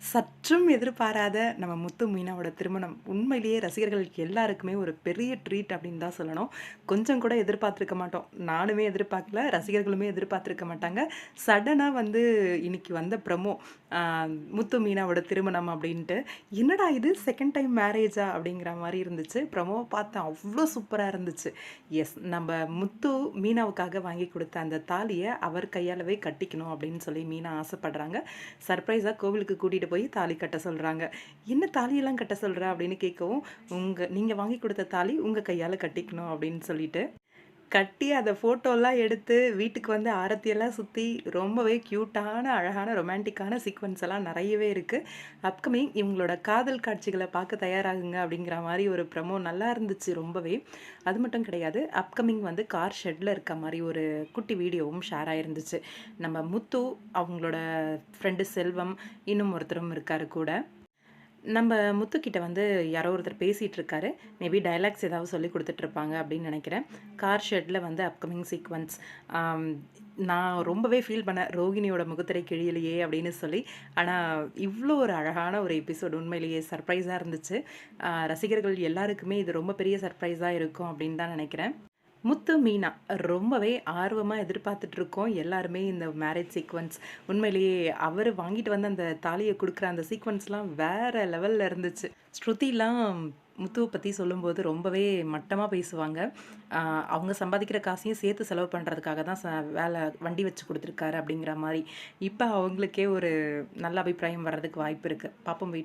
சற்றும் எதிர்பாராத நம்ம முத்து மீனாவோட திருமணம். உண்மையிலேயே ரசிகர்கள் எல்லாருக்குமே ஒரு பெரிய ட்ரீட் அப்படின்னு தான் சொல்லணும். கொஞ்சம் கூட எதிர்பார்த்துருக்க மாட்டோம். நானுமே எதிர்பார்க்கல ரசிகர்களுமே எதிர்பார்த்துருக்க மாட்டாங்க. சடனாக வந்து இன்னைக்கு வந்த ப்ரமோ முத்து மீனாவோட திருமணம் அப்படின்ட்டு. என்னடா இது? செகண்ட் டைம் மேரேஜா அப்படிங்கிற மாதிரி இருந்துச்சு. ப்ரமோ பார்த்தேன் அவ்வளோ சூப்பராக இருந்துச்சு. எஸ் நம்ம முத்து மீனாவுக்காக வாங்கி கொடுத்த அந்த தாலியை அவர் கையாலவே கட்டிக்கணும் அப்படின்னு சொல்லி மீனா ஆசைப்படுறாங்க. சர்ப்ரைஸாக கோவிலுக்கு கூட்டிகிட்டு போய் தாலி கட்ட சொல்கிறாங்க என்ன தாலியெல்லாம் கட்ட சொல்கிற அப்படின்னு கேட்கவும் உங்கள் நீங்கள் வாங்கி கொடுத்த தாலி உங்கள் கையால் கட்டிக்கணும் அப்படின்னு சொல்லிட்டு கட்டி அதை ஃபோட்டோலாம் எடுத்து வீட்டுக்கு வந்து ஆரத்தியெல்லாம் சுற்றி ரொம்பவே க்யூட்டான அழகான ரொமான்டிக்கான சீக்வன்ஸ் எல்லாம் நிறையவே இருக்குது அப்கமிங் இவங்களோட காதல் காட்சிகளை பார்க்க தயாராகுங்க அப்படிங்கிற மாதிரி ஒரு ப்ரமோ நல்லா இருந்துச்சு ரொம்பவே. அது மட்டும் கிடையாது அப்கமிங் வந்து கார் ஷெட்டில் இருக்க மாதிரி ஒரு குட்டி வீடியோவும் ஷேர் ஆகிருந்துச்சு நம்ம முத்து அவங்களோட ஃப்ரெண்டு செல்வம் இன்னும் ஒருத்தரும் இருக்காரு கூட. நம்ம முத்துக்கிட்ட வந்து யாரோ ஒருத்தர் பேசிகிட்டு இருக்காரு மேபி டைலாக்ஸ் ஏதாவது சொல்லி கொடுத்துட்ருப்பாங்க அப்படின்னு நினைக்கிறேன். கார் ஷெட்டில் வந்து அப்கமிங் சீக்வன்ஸ் நான் ரொம்பவே ஃபீல் பண்ணேன் ரோகிணியோட முகத்திரை கிழியலையே அப்படின்னு சொல்லி. ஆனால் இவ்வளோ ஒரு அழகான ஒரு எபிசோட் உண்மையிலேயே சர்ப்ரைஸாக இருந்துச்சு. ரசிகர்கள் எல்லாருக்குமே இது ரொம்ப பெரிய சர்ப்ரைஸாக இருக்கும் அப்படின்னு தான் நினைக்கிறேன். முத்து மீனா ரொம்பவே ஆர்வமாக எதிர்பார்த்துட்டு இருக்கோம் எல்லாருமே இந்த மேரேஜ் சீக்வன்ஸ் உண்மையிலேயே அவர் வாங்கிட்டு வந்து அந்த தாலியை கொடுக்குற அந்த சீக்வன்ஸ்லாம் வேறு லெவலில் இருந்துச்சு. ஸ்ருதிலாம் முத்துவை பற்றி சொல்லும்போது ரொம்பவே மட்டமாக பேசுவாங்க. அவங்க சம்பாதிக்கிற காசையும் சேர்த்து செலவு பண்ணுறதுக்காக தான் ச வேலை வண்டி வச்சு கொடுத்துருக்காரு அப்படிங்கிற மாதிரி. இப்போ அவங்களுக்கே ஒரு நல்ல அபிப்பிராயம் வர்றதுக்கு வாய்ப்பு இருக்குது பாப்போம் வெயிட்